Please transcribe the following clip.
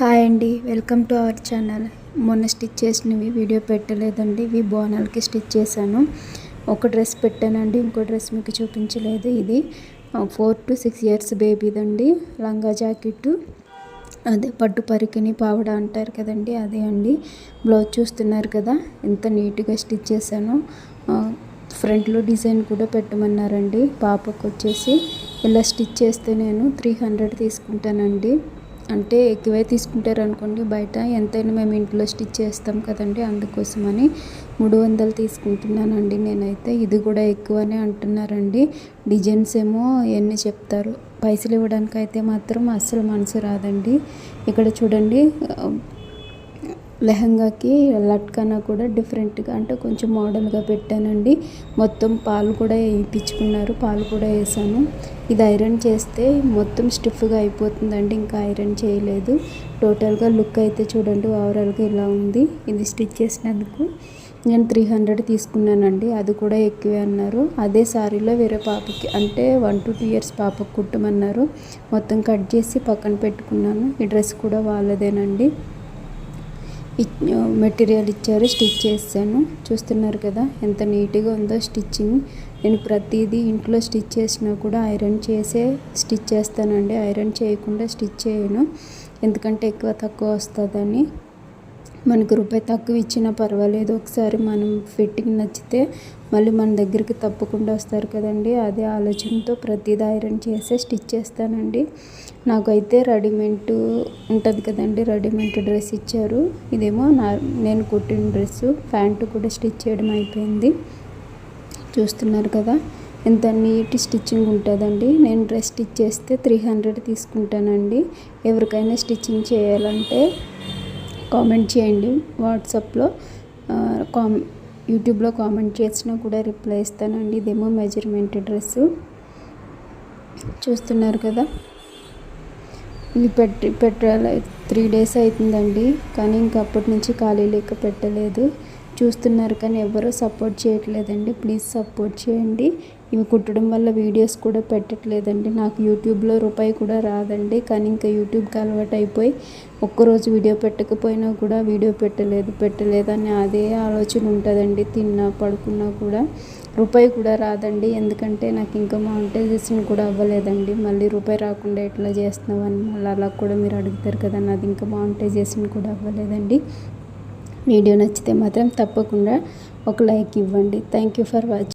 Hi అండి welcome to our channel. మొన్న stitch చేసినవి వీడియో పెట్టలేదండి ఇవి బోనాలకి స్టిచ్ చేశాను. ఒక డ్రెస్ పెట్టానండి ఇంకో డ్రెస్ మీకు చూపించలేదు ఇది. ఫోర్ టు సిక్స్ ఇయర్స్ బేబీదండి లంగా జాకెట్ అదే పట్టు పరికిని పావడ అంటారు కదండి అదే అండి. బ్లౌజ్ చూస్తున్నారు కదా ఎంత నీట్గా స్టిచ్ చేశాను. ఫ్రంట్లో డిజైన్ కూడా పెట్టమన్నారండి పాపకు వచ్చేసి ఇలా స్టిచ్ చేస్తే నేను త్రీ హండ్రెడ్ తీసుకుంటానండి. అంటే ఎక్కువే తీసుకుంటారు అనుకోండి. బయట ఎంతైనా మేము ఇంట్లో స్టిచ్ చేస్తాం కదండి. అందుకోసమని మూడు వందలు తీసుకుంటున్నానండి నేనైతే. ఇది కూడా ఎక్కువనే అంటున్నారండి. డిజైన్స్ ఏమో ఎన్ని చెప్తారు. పైసలు ఇవ్వడానికి అయితే మాత్రం అస్సలు మనసు రాదండి. ఇక్కడ చూడండి లెహంగాకి లట్కన కూడా డిఫరెంట్గా అంటే కొంచెం మోడల్గా పెట్టానండి. మొత్తం పాలు కూడా వేయించుకున్నారు పాలు కూడా వేసాను. ఇది ఐరన్ చేస్తే మొత్తం స్టిఫ్గా అయిపోతుందండి ఇంకా ఐరన్ చేయలేదు. టోటల్గా లుక్ అయితే చూడండి ఓవరాల్గా ఇలా ఉంది. ఇది స్టిచ్ చేసినందుకు నేను త్రీ హండ్రెడ్ తీసుకున్నానండి అది కూడా ఎక్కువే అన్నారు. అదే సారీలో వేరే పాపకి అంటే వన్ టు టూ ఇయర్స్ పాపకు కుట్టమన్నారు. మొత్తం కట్ చేసి పక్కన పెట్టుకున్నాను ఈ డ్రెస్ కూడా వాళ్ళదేనండి. మెటీరియల్ ఇచ్చారు స్టిచ్ చేశాను. చూస్తున్నారు కదా ఎంత నీట్గా ఉందో స్టిచ్చింగ్. నేను ప్రతిదీ ఇంట్లో స్టిచ్ చేసినా కూడా ఐరన్ చేసే స్టిచ్ చేస్తానండి. ఐరన్ చేయకుండా స్టిచ్ చేయను. ఎందుకంటే ఎక్కువ తక్కువ వస్తుందని. మనకు రూపాయి తక్కువ ఇచ్చినా పర్వాలేదు. ఒకసారి మనం ఫిట్టింగ్ నచ్చితే మళ్ళీ మన దగ్గరికి తప్పకుండా వస్తారు కదండి. అదే ఆలోచనతో ప్రతిది ఐరన్ చేసే స్టిచ్ చేస్తానండి. నాకైతే రెడీమేడ్ ఉంటుంది కదండి. రెడీమేడ్ డ్రెస్ ఇచ్చారు. ఇదేమో నా నేను కుట్టిన డ్రెస్సు. ప్యాంటు కూడా స్టిచ్ చేయడం అయిపోయింది. చూస్తున్నారు కదా ఎంత నీట్ స్టిచ్చింగ్ ఉంటుందండి. నేను డ్రెస్ స్టిచ్ చేస్తే త్రీ హండ్రెడ్ తీసుకుంటానండి. ఎవరికైనా స్టిచ్చింగ్ చేయాలంటే కామెంట్ చేయండి వాట్సాప్లో. కామ్ యూట్యూబ్లో కామెంట్ చేసినా కూడా రిప్లై ఇస్తానండి. ఇదేమో మెజర్మెంట్ డ్రెస్సు చూస్తున్నారు కదా. ఇది పెట్టి పెట్టాలి. త్రీ డేస్ అవుతుందండి. కానీ ఇంకా అప్పటి నుంచి ఖాళీ లేక పెట్టలేదు. చూస్తున్నారు కానీ ఎవరూ సపోర్ట్ చేయట్లేదండి. ప్లీజ్ సపోర్ట్ చేయండి. ఇవి కుట్టడం వల్ల వీడియోస్ కూడా పెట్టట్లేదండి. నాకు యూట్యూబ్లో రూపాయి కూడా రాదండి. కానీ ఇంకా యూట్యూబ్కి అలవాటు అయిపోయి ఒక్కరోజు వీడియో పెట్టకపోయినా కూడా వీడియో పెట్టలేదు పెట్టలేదు అని అదే ఆలోచన ఉంటుందండి. తిన్నా పడుకున్నా కూడా రూపాయి కూడా రాదండి. ఎందుకంటే నాకు ఇంకా మానిటైజేషన్ కూడా అవ్వలేదండి. మళ్ళీ రూపాయి రాకుండా ఎట్లా చేస్తున్నావు అని మళ్ళీ అలా కూడా మీరు అడుగుతారు కదా నాది ఇంకా మానిటైజేషన్ కూడా అవ్వలేదండి. వీడియో నచ్చితే మాత్రం తప్పకుండా ఒక లైక్ ఇవ్వండి. Thank you for watching